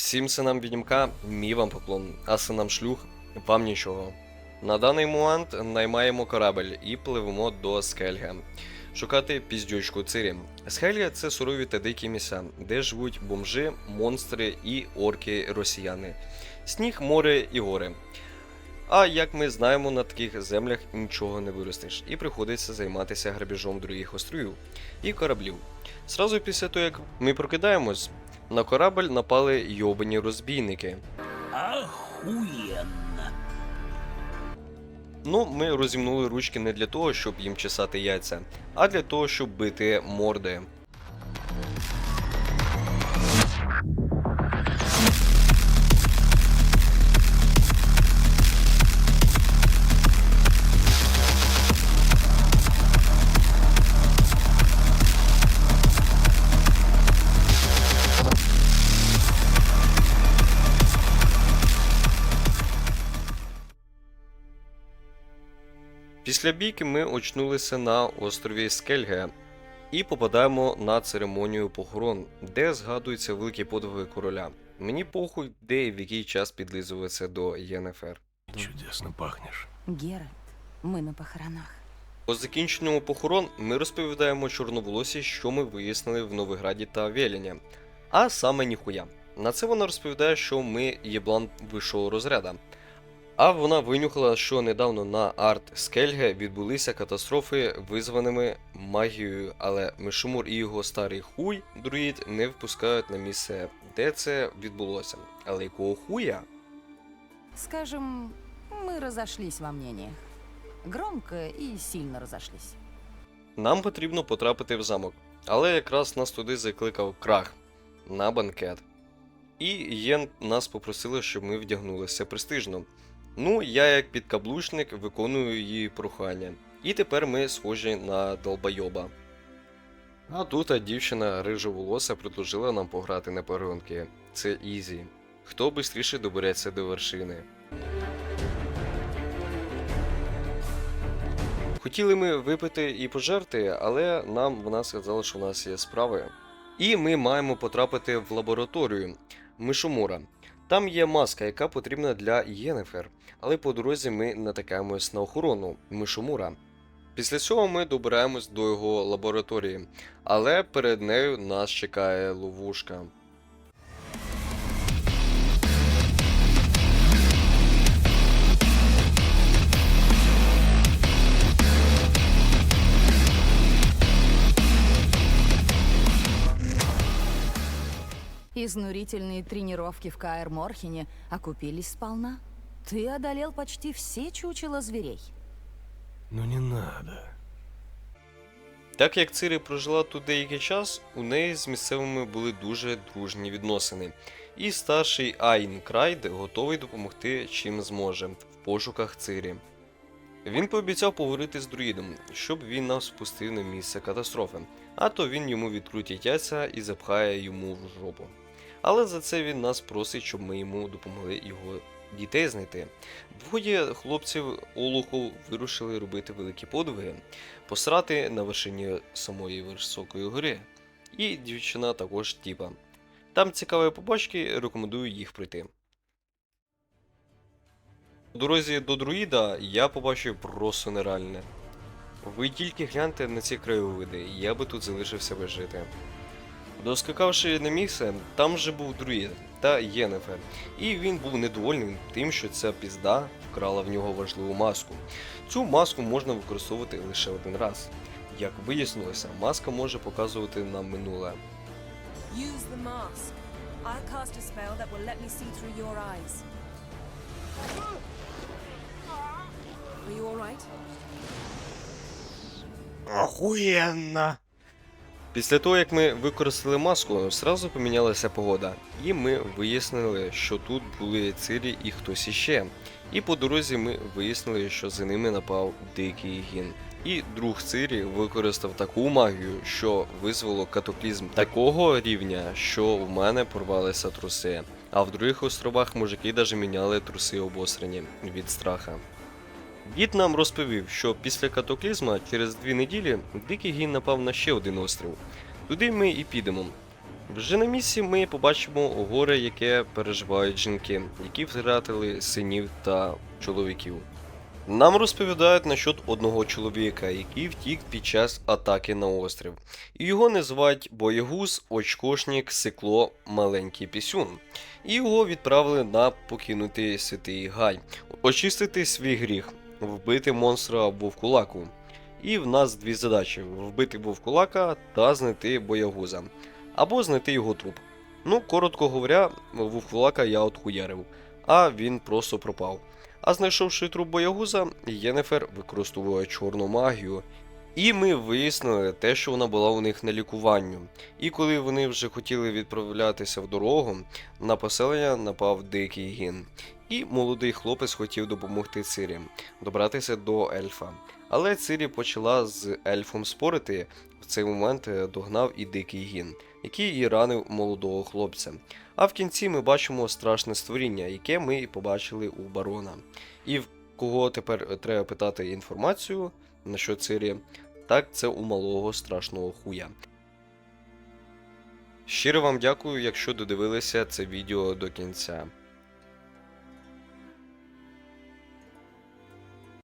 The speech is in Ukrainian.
Всім синам відімка, мій вам поклон, а синам шлюх вам нічого. На даний момент наймаємо корабель і пливемо до Скельга. Шукати піздючку Цирі. Скельга це сурові та дикі місця, де живуть бомжи, монстри і орки росіяни. Сніг, море і гори. А як ми знаємо, на таких землях нічого не виростеш, і приходиться займатися грабіжом других островів і кораблів. Сразу після того, як ми прокидаємось, на корабль напали йобані розбійники. Охуенно. Ну, ми розімнули ручки не для того, щоб їм чесати яйця, а для того, щоб бити морди. Після бійки ми очнулися на острові Скельге і попадаємо на церемонію похорон, де згадуються великі подвиги короля. Мені похуй, де і в який час підлизуватися до ЄНФР. Чудесно пахнешь. Геральт, ми на похоронах. По закінченню похорон ми розповідаємо чорноволосі, що ми вияснили в Новиграді та Веліні. А саме ніхуя. На це вона розповідає, що ми єблан вищого розряда. А вона винюхала, що недавно на арт Скельге відбулися катастрофи, визваними магією, але Мишумур і його старий хуй друїд не впускають на місце, де це відбулося. Але якого хуя? Скажем, мы разошлись во мнениях. Громко и сильно разошлись. Нам потрібно потрапити в замок, але якраз нас туди закликав крах на банкет. І Єн нас попросила, щоб ми вдягнулися престижно. Ну, я як підкаблучник виконую її прохання. І тепер ми схожі на долбойоба. А тут дівчина рижоволоса предложила нам пограти на погонки. Це ізі. Хто швидше добереться до вершини. Хотіли ми випити і пожерти, але нам вона сказала, що в нас є справи. І ми маємо потрапити в лабораторію Мишомура. Там є маска, яка потрібна для Єнефер, але по дорозі ми натикаємось на охорону Мишумура. Після цього ми добираємось до його лабораторії, але перед нею нас чекає ловушка. Изнурительные тренировки в КР Морхене окупились сполна. Ты одолел почти все чучела зверей. Ну не надо. Так як Цири прожила тут деякий час, у неї з місцевими були дуже дружні відносини. І старший Айн Крайд готовий допомогти чим зможе в пошуках Цирі. Він пообіцяв поговорити з друїдом, щоб він нас впустив на місце катастрофи, а то він йому відкрутить яйця і запхає йому в жопу. Але за це він нас просить, щоб ми йому допомогли його дітей знайти. Двоє хлопців Олухов вирушили робити великі подвиги, посрати на вершині самої високої гори. І дівчина також тіпа. Там цікаві побачки, рекомендую їх пройти. По дорозі до друїда я побачив просто нереальне. Ви тільки гляньте на ці краєвиди, я би тут залишився би жити. Доскакавши на місце, там же був друїд та Єнефер, і він був недовольним тим, що ця пізда вкрала в нього важливу маску. Цю маску можна використовувати лише один раз. Як вияснилося, маска може показувати нам минуле. Use the mask. I'll cast a spell that will let me see through your eyes. Are you alright? Охуенно. Після того, як ми використали маску, зразу помінялася погода, і ми вияснили, що тут були цирі і хтось іще. І по дорозі ми вияснили, що за ними напав дикий гін. І друг Цирі використав таку магію, що визвало катаклізм такого рівня, що в мене порвалися труси. А в других островах мужики даже міняли труси обосрані від страха. Дід нам розповів, що після катаклізма через дві неділі дикий гін напав на ще один острів. Туди ми і підемо. Вже на місці ми побачимо горе, яке переживають жінки, які втратили синів та чоловіків. Нам розповідають насчет одного чоловіка, який втік під час атаки на острів. Його називають Боєгуз, Очкошнік, Сикло, Маленький Пісюн. І його відправили на покинутий святий гай, очистити свій гріх, вбити монстра вовкулаку. І в нас дві задачі: вбити вовкулака та знайти боягуза. Або знайти його труп. Ну, коротко говоря, вовкулака я отхуярив, а він просто пропав. А знайшовши труп боягуза, Єнефер використовує чорну магію. І ми вияснили те, що вона була у них на лікуванню. І коли вони вже хотіли відправлятися в дорогу, на поселення напав дикий гін. І молодий хлопець хотів допомогти Цирі добратися до ельфа. Але Цирі почала з ельфом спорити. В цей момент е, догнав і дикий гін, який і ранив молодого хлопця. А в кінці ми бачимо страшне створіння, яке ми і побачили у барона. І в кого тепер е, треба питати інформацію на що Цирі, так це у малого страшного хуя. Щиро вам дякую, якщо додивилися це відео до кінця.